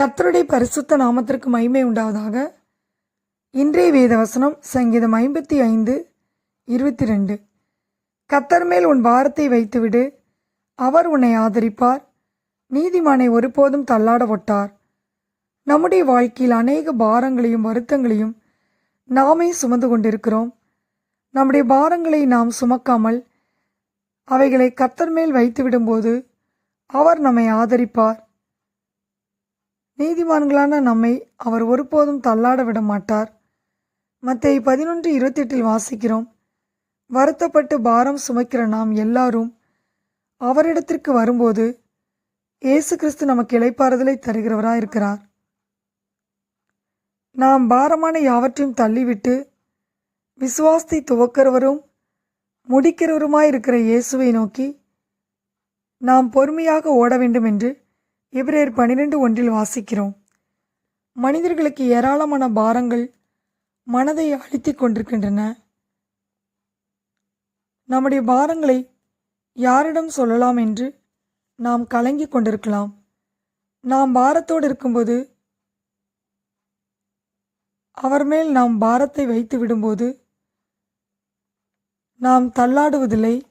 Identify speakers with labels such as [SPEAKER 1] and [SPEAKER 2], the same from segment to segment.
[SPEAKER 1] கத்தருடைய பரிசுத்த நாமத்திற்கு மகிமை உண்டாவதாக. இன்றைய வேத வசனம் சங்கீதம் ஐம்பத்தி ஐந்து இருபத்தி ரெண்டு. கத்தர் மேல் உன் பாரத்தை வைத்துவிடு. அவர் உன்னை ஆதரிப்பார். நீதிமானை ஒருபோதும் தள்ளாட ஒட்டார். நம்முடைய வாழ்க்கையில் அநேக பாரங்களையும் வருத்தங்களையும் நாமே சுமந்து கொண்டிருக்கிறோம். நம்முடைய பாரங்களை நாம் சுமக்காமல் அவைகளை கத்தர் மேல் வைத்துவிடும்போது அவர் நம்மை ஆதரிப்பார். நீதிமான்களான நம்மை அவர் ஒருபோதும் தள்ளாட விட மாட்டார். மத்திய பதினொன்று இருபத்தெட்டில் வாசிக்கிறோம். வருத்தப்பட்டு பாரம் சுமக்கிற நாம் எல்லாரும் அவரிடத்திற்கு வரும்போது இயேசு கிறிஸ்து நமக்கு இளைப்பாறுதலை தருகிறவராக இருக்கிறார் நாம் பாரமான யாவற்றையும் தள்ளிவிட்டு விசுவாசத்தை துவக்கிறவரும் முடிக்கிறவருமாய் இருக்கிற இயேசுவை நோக்கி நாம் பொறுமையாக ஓட வேண்டும் என்று எபிரேயர் பனிரெண்டு ஒன்றில் வாசிக்கிறோம். மனிதர்களுக்கு ஏராளமான பாரங்கள் மனதை அழுத்திக் கொண்டிருக்கின்றன. நம்முடைய பாரங்களை யாரிடம் சொல்லலாம் என்று நாம் கலங்கிக் கொண்டிருக்கலாம். நாம் பாரத்தோடு இருக்கும்போது அவர் மேல் நாம் பாரத்தை வைத்து விடும்போது நாம் தள்ளாடுவதில்லை.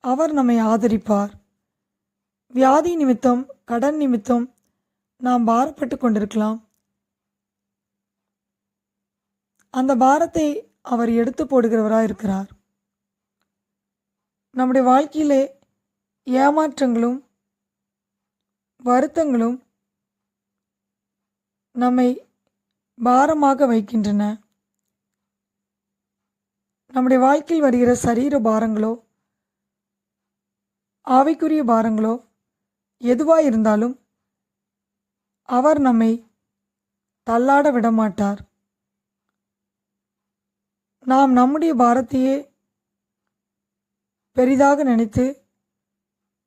[SPEAKER 1] அவர் நம்மை ஆதரிப்பார். வியாதி நிமித்தம் கடன் நிமித்தம் நாம் பாரப்பட்டு கொண்டிருக்கலாம். அந்த பாரத்தை அவர் எடுத்து போடுகிறவராக இருக்கிறார். நம்முடைய வாழ்க்கையிலே ஏமாற்றங்களும் வருத்தங்களும் நம்மை பாரமாக வைக்கின்றன. நம்முடைய வாழ்க்கையில் வருகிற சரீர பாரங்களோ ஆவிக்குரிய பாரங்களோ எதுவாக இருந்தாலும் அவர் நம்மை தள்ளாட விடமாட்டார். நாம் நம்முடைய பாரத்தையே பெரிதாக நினைத்து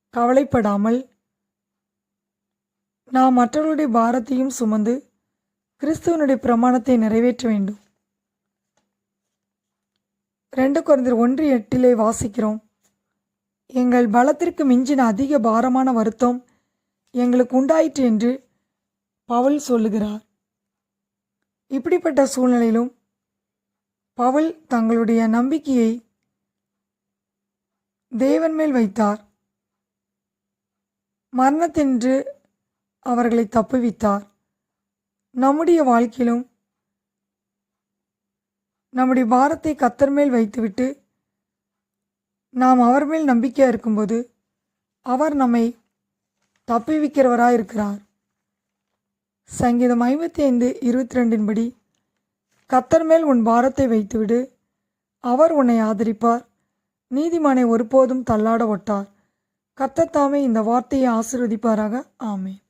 [SPEAKER 1] கவலைப்படாமல் நாம் மற்றவர்களுடைய பாரத்தையும் சுமந்து கிறிஸ்துவனுடைய பிரமாணத்தை நிறைவேற்ற வேண்டும். ரெண்டு குறைந்தர் ஒன்று எட்டிலே வாசிக்கிறோம். எங்கள் பலத்திற்கு மிஞ்சின அதிக பாரமான வருத்தம் எங்களுக்கு உண்டாயிற்று என்று பவுல் சொல்லுகிறார். இப்படிப்பட்ட சூழ்நிலையிலும் பவுல் தங்களுடைய நம்பிக்கையை தேவன் மேல் வைத்தார். மரணத்தின்று அவர்களை தப்புவித்தார். நம்முடைய வாழ்க்கையிலும் நம்முடைய பாரத்தை கத்தர் மேல் வைத்துவிட்டு நாம் அவர் மேல் நம்பிக்கையாக இருக்கும்போது அவர் நம்மை தப்பிவிக்கிறவராக இருக்கிறார் சங்கீதம் ஐம்பத்தி ஐந்து இருபத்தி ரெண்டின்படி கத்தர் மேல் உன் பாரத்தை வைத்துவிடு அவர் உன்னை ஆதரிப்பார். நீதிமானை ஒருபோதும் தள்ளாட ஒட்டார். கத்தத்தாமே இந்த வார்த்தையை ஆசிர்வதிப்பாராக. ஆமேன்.